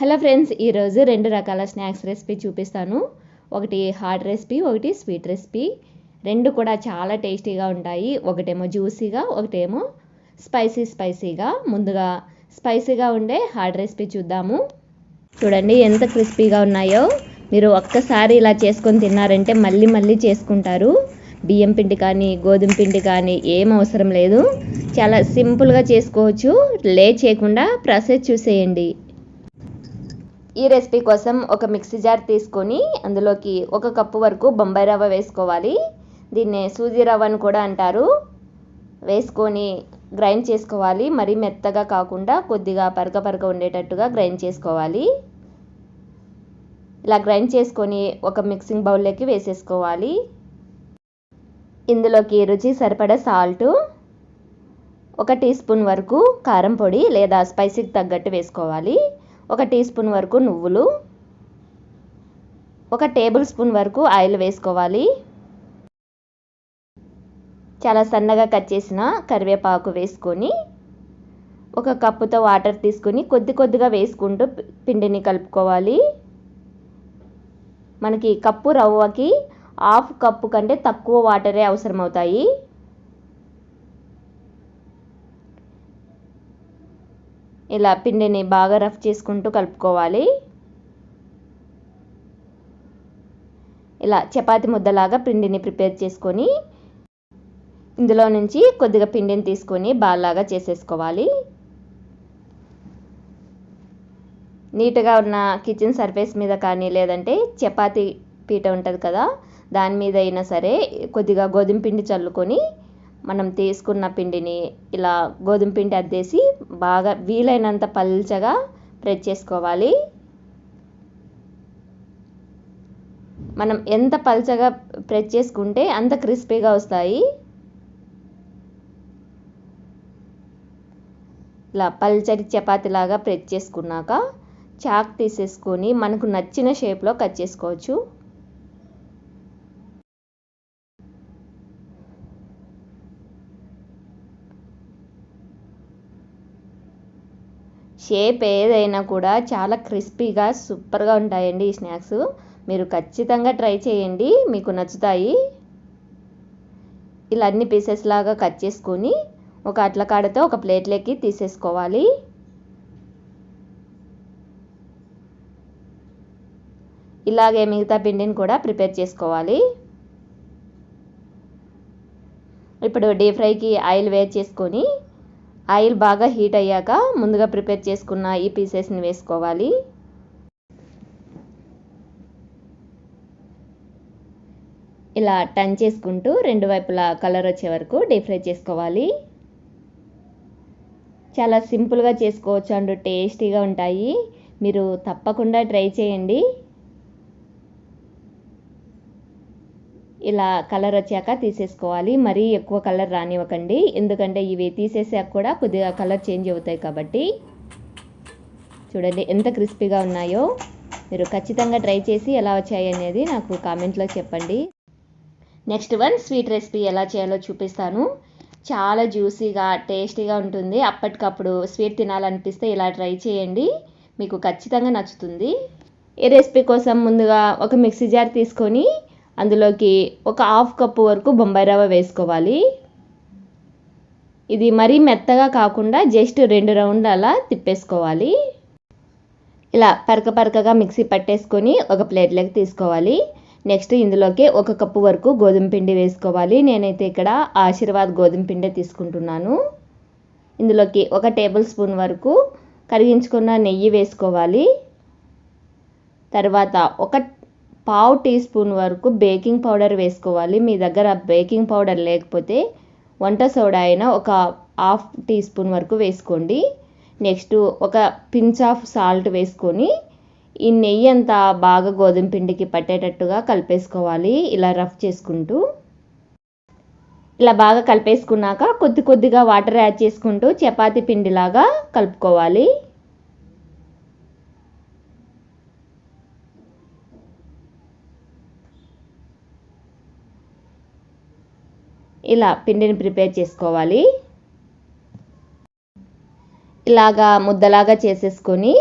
Hello friends ఈరోజు రెండు రకాల స్నాక్స్ రెసిపీ చూపిస్తాను. ఒకటి హాట్ రెసిపీ ఒకటి స్వీట్ రెసిపీ. రెండు కూడా చాలా టేస్టీగా ఉంటాయి. ఒకటేమో జ్యూసీగా ఒకటేమో స్పైసీ స్పైసీగా. ముందుగా స్పైసీగా ఉండే హాట్ రెసిపీ చూద్దాము. చూడండి ఎంత క్రిస్పీగా ఉన్నాయో. మీరు ఒక్కసారి ఇలా చేసుకొని తిన్నారంటే మళ్ళీ మళ్ళీ చేసుకుంటారు. బియ్యం పిండి కానీ గోధుమ పిండి కానీ ఏం అవసరం లేదు. చాలా సింపుల్గా చేసుకోవచ్చు. లే చేయకుండా ప్రాసెస్ చూసేయండి. ఈ రెసిపీ కోసం ఒక మిక్సీ జార్ తీసుకొని అందులోకి ఒక కప్పు వరకు బొంబాయి రవ్వ వేసుకోవాలి. దీన్ని సూజీ రవ్వ అని కూడా అంటారు. వేసుకొని గ్రైండ్ చేసుకోవాలి. మరీ మెత్తగా కాకుండా కొద్దిగా పరక పరక ఉండేటట్టుగా గ్రైండ్ చేసుకోవాలి. ఇలా గ్రైండ్ చేసుకొని ఒక మిక్సింగ్ బౌల్లోకి వేసేసుకోవాలి. ఇందులోకి రుచి సరిపడా సాల్ట్ ఒక టీ స్పూన్ వరకు కారం పొడి లేదా స్పైసీకి తగ్గట్టు వేసుకోవాలి. ఒక టీ స్పూన్ వరకు నువ్వులు ఒక టేబుల్ స్పూన్ వరకు ఆయిల్ వేసుకోవాలి. చాలా సన్నగా కట్ చేసిన కరివేపాకు వేసుకొని ఒక కప్పుతో వాటర్ తీసుకొని కొద్ది కొద్దిగా వేసుకుంటూ పిండిని కలుపుకోవాలి. మనకి కప్పు రవ్వకి హాఫ్ కప్పు కంటే తక్కువ వాటరే అవసరం అవుతాయి ఇలా పిండిని బాగా రఫ్ చేసుకుంటూ కలుపుకోవాలి. ఇలా చపాతి ముద్దలాగా పిండిని ప్రిపేర్ చేసుకొని ఇందులో నుంచి కొద్దిగా పిండిని తీసుకొని బాల్లాగా చేసేసుకోవాలి. నీట్గా ఉన్న కిచెన్ సర్ఫేస్ మీద కానీ లేదంటే చపాతి పీట ఉంటుంది కదా దాని మీద అయినా సరే కొద్దిగా గోధుమ పిండి చల్లుకొని మనం తీసుకున్న పిండిని ఇలా గోధుమ పిండి అద్దేసి బాగా వీలైనంత పల్చగా ప్రెస్ చేసుకోవాలి. మనం ఎంత పల్చగా ప్రెస్ చేసుకుంటే అంత క్రిస్పీగా వస్తాయి. ఇలా పల్చటి చపాతీలాగా ప్రెస్ చేసుకున్నాక చాక్ తీసేసుకొని మనకు నచ్చిన షేప్లో కట్ చేసుకోవచ్చు. షేప్ ఏదైనా కూడా చాలా క్రిస్పీగా సూపర్గా ఉంటాయండి ఈ స్నాక్స్ మీరు ఖచ్చితంగా ట్రై చేయండి. మీకు నచ్చుతాయి. ఇలా అన్ని పీసెస్ లాగా కట్ చేసుకొని ఒక అట్ల కాడతో ఒక ప్లేట్లోకి తీసేసుకోవాలి. ఇలాగే మిగతా పిండిని కూడా ప్రిపేర్ చేసుకోవాలి. ఇప్పుడు డీప్ ఫ్రైకి ఆయిల్ వేడి చేసుకొని ఆయిల్ బాగా హీట్ అయ్యాక ముందుగా ప్రిపేర్ చేసుకున్న ఈ పీసెస్ని వేసుకోవాలి. ఇలా టర్న్ చేసుకుంటూ రెండు వైపులా కలర్ వచ్చే వరకు డీప్ ఫ్రై చేసుకోవాలి. చాలా సింపుల్గా చేసుకోవచ్చు అండ్ టేస్టీగా ఉంటాయి. మీరు తప్పకుండా ట్రై చేయండి. ఇలా కలర్ వచ్చాక తీసేసుకోవాలి. మరీ ఎక్కువ కలర్ రానివ్వకండి. ఎందుకంటే ఇవి తీసేసాక కూడా కొద్దిగా కలర్ చేంజ్ అవుతాయి కాబట్టి. చూడండి ఎంత క్రిస్పీగా ఉన్నాయో. మీరు ఖచ్చితంగా ట్రై చేసి ఎలా వచ్చాయి అనేది నాకు కామెంట్లో చెప్పండి. నెక్స్ట్ వన్ స్వీట్ రెసిపీ ఎలా చేయాలో చూపిస్తాను. చాలా జ్యూసీగా టేస్టీగా ఉంటుంది. అప్పటికప్పుడు స్వీట్ తినాలనిపిస్తే ఇలా ట్రై చేయండి. మీకు ఖచ్చితంగా నచ్చుతుంది. ఈ రెసిపీ కోసం ముందుగా ఒక మిక్సీ జార్ తీసుకొని అందులోకి ఒక హాఫ్ కప్పు వరకు బొంబాయి రవ్వ వేసుకోవాలి. ఇది మరీ మెత్తగా కాకుండా జస్ట్ రెండు రౌండ్ అలా తిప్పేసుకోవాలి. ఇలా పరక పరకగా మిక్సీ పట్టేసుకొని ఒక ప్లేట్లోకి తీసుకోవాలి. నెక్స్ట్ ఇందులోకి ఒక కప్పు వరకు గోధుమ పిండి వేసుకోవాలి. నేనైతే ఇక్కడ ఆశీర్వాద్ గోధుమ పిండి తీసుకుంటున్నాను. ఇందులోకి ఒక టేబుల్ స్పూన్ వరకు కరిగించుకున్న నెయ్యి వేసుకోవాలి. తర్వాత ఒక పావు టీ స్పూన్ వరకు బేకింగ్ పౌడర్ వేసుకోవాలి. మీ దగ్గర బేకింగ్ పౌడర్ లేకపోతే వంట సోడా అయినా ఒక హాఫ్ టీ స్పూన్ వరకు వేసుకోండి. నెక్స్ట్ ఒక పించ్ ఆఫ్ సాల్ట్ వేసుకొని ఈ నెయ్యి అంతా బాగా గోధుమ పిండికి పట్టేటట్టుగా కలిపేసుకోవాలి. ఇలా రఫ్ చేసుకుంటూ. ఇలా బాగా కలిపేసుకున్నాక కొద్ది కొద్దిగా వాటర్ యాడ్ చేసుకుంటూ చపాతీ పిండిలాగా కలుపుకోవాలి. ఇలా పిండిని ప్రిపేర్ చేసుకోవాలి. ఇలాగా ముద్దలాగా చేసేసుకొని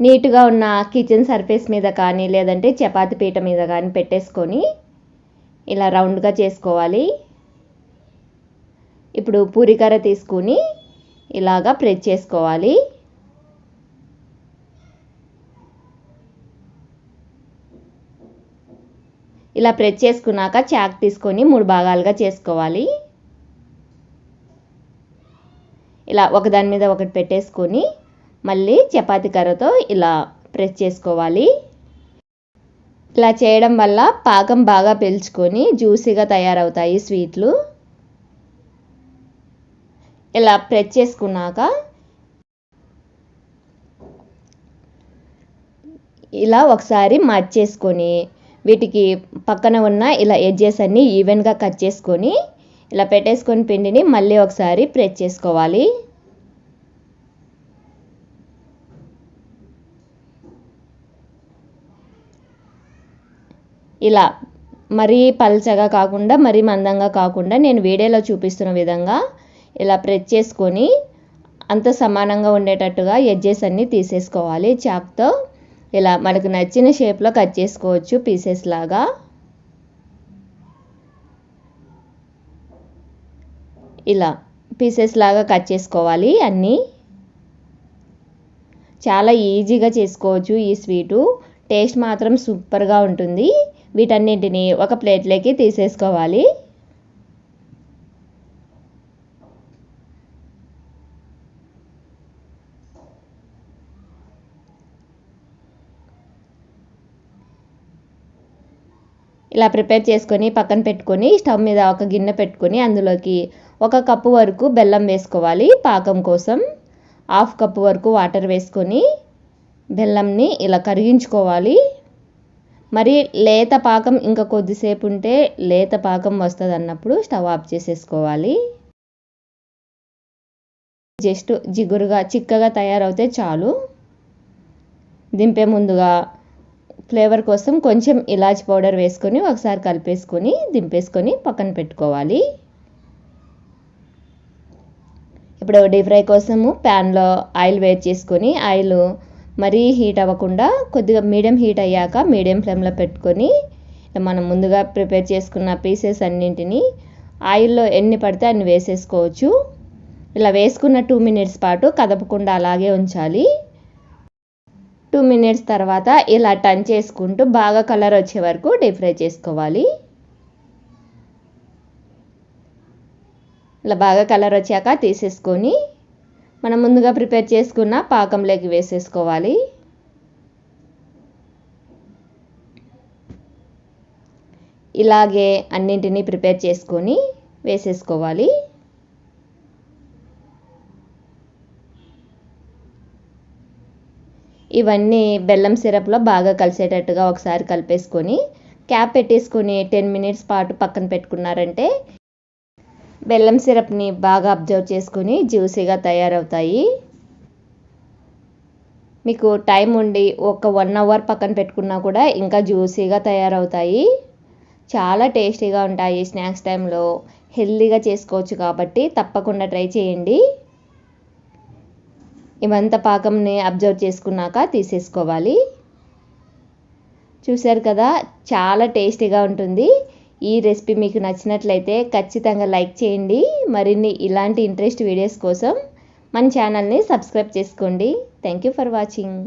నీట్గా ఉన్న కిచెన్ సర్ఫేస్ మీద కానీ లేదంటే చపాతి పీట మీద కానీ పెట్టేసుకొని ఇలా రౌండ్గా చేసుకోవాలి. ఇప్పుడు పూరికర తీసుకుని ఇలాగా ప్రెస్ చేసుకోవాలి. ఇలా ప్రెస్ చేసుకున్నాక చాక్ తీసుకొని మూడు భాగాలుగా చేసుకోవాలి. ఇలా ఒకదాని మీద ఒకటి పెట్టేసుకొని మళ్ళీ చపాతి కర్రతో ఇలా ప్రెస్ చేసుకోవాలి. ఇలా చేయడం వల్ల పాకం బాగా పెంచుకొని జ్యూసీగా తయారవుతాయి స్వీట్లు. ఇలా ప్రెస్ చేసుకున్నాక ఇలా ఒకసారి మర్చేసుకొని వీటికి పక్కన ఉన్న ఇలా ఎడ్జెస్ అన్నీ ఈవెన్గా కట్ చేసుకొని ఇలా పెట్టేసుకొని పిండిని మళ్ళీ ఒకసారి ప్రెస్ చేసుకోవాలి. ఇలా మరీ పల్చగా కాకుండా మరీ మందంగా కాకుండా నేను వీడియోలో చూపిస్తున్న విధంగా ఇలా ప్రెస్ చేసుకొని అంత సమానంగా ఉండేటట్టుగా ఎడ్జెస్ అన్నీ తీసేసుకోవాలి. చాక్తో ఇలా మనకు నచ్చిన షేప్లో కట్ చేసుకోవచ్చు పీసెస్ లాగా. ఇలా పీసెస్ లాగా కట్ చేసుకోవాలి అన్నీ. చాలా ఈజీగా చేసుకోవచ్చు ఈ స్వీటు. టేస్ట్ మాత్రం సూపర్గా ఉంటుంది. వీటన్నింటిని ఒక ప్లేట్లోకి తీసేసుకోవాలి. ఇలా ప్రిపేర్ చేసుకొని పక్కన పెట్టుకొని స్టవ్ మీద ఒక గిన్నె పెట్టుకొని అందులోకి ఒక కప్పు వరకు బెల్లం వేసుకోవాలి పాకం కోసం. హాఫ్ కప్పు వరకు వాటర్ వేసుకొని బెల్లంని ఇలా కరిగించుకోవాలి. మరి లేత పాకం ఇంకా కొద్దిసేపు ఉంటే లేత పాకం వస్తుంది అన్నప్పుడు స్టవ్ ఆఫ్ చేసేసుకోవాలి. జస్ట్ జిగురుగా చిక్కగా తయారవుతే చాలు. దింపే ముందుగా ఫ్లేవర్ కోసం కొంచెం ఇలాచి పౌడర్ వేసుకొని ఒకసారి కలిపేసుకొని దింపేసుకొని పక్కన పెట్టుకోవాలి. ఇప్పుడు డీప్ ఫ్రై కోసము ప్యాన్లో ఆయిల్ వేడి చేసుకొని ఆయిల్ మరీ హీట్ అవ్వకుండా కొద్దిగా మీడియం హీట్ అయ్యాక మీడియం ఫ్లేమ్లో పెట్టుకొని మనం ముందుగా ప్రిపేర్ చేసుకున్న పీసెస్ అన్నింటినీ ఆయిల్లో ఎన్ని పడితే అన్ని వేసేసుకోవచ్చు. ఇలా వేసుకున్న టూ మినిట్స్ పాటు కదపకుండా అలాగే ఉంచాలి. టూ మినిట్స్ తర్వాత ఇలా టర్న్ చేసుకుంటూ బాగా కలర్ వచ్చే వరకు డీప్ ఫ్రై చేసుకోవాలి. ఇలా బాగా కలర్ వచ్చాక తీసేసుకొని మనం ముందుగా ప్రిపేర్ చేసుకున్న పాకంలోకి వేసేసుకోవాలి. ఇలాగే అన్నింటినీ ప్రిపేర్ చేసుకొని వేసేసుకోవాలి. ఇవన్నీ బెల్లం సిరప్లో బాగా కలిసేటట్టుగా ఒకసారి కలిపేసుకొని క్యాప్ పెట్టేసుకొని టెన్ మినిట్స్ పాటు పక్కన పెట్టుకున్నారంటే బెల్లం సిరప్ని బాగా అబ్జర్వ్ చేసుకొని జ్యూసీగా తయారవుతాయి. మీకు టైం ఉండి ఒక వన్ అవర్ పక్కన పెట్టుకున్నా కూడా ఇంకా జ్యూసీగా తయారవుతాయి. చాలా టేస్టీగా ఉంటాయి స్నాక్స్ టైంలో హెల్తీగా చేసుకోవచ్చు కాబట్టి తప్పకుండా ట్రై చేయండి. ఇవంతా పాకంని అబ్జర్వ్ చేసుకున్నాక తీసేసుకోవాలి. చూశారు కదా చాలా టేస్టీగా ఉంటుంది. ఈ రెసిపీ మీకు నచ్చినట్లయితే ఖచ్చితంగా లైక్ చేయండి. మరిన్ని ఇలాంటి ఇంట్రెస్ట్ వీడియోస్ కోసం మన ఛానల్ని సబ్స్క్రైబ్ చేసుకోండి. Thank you for watching.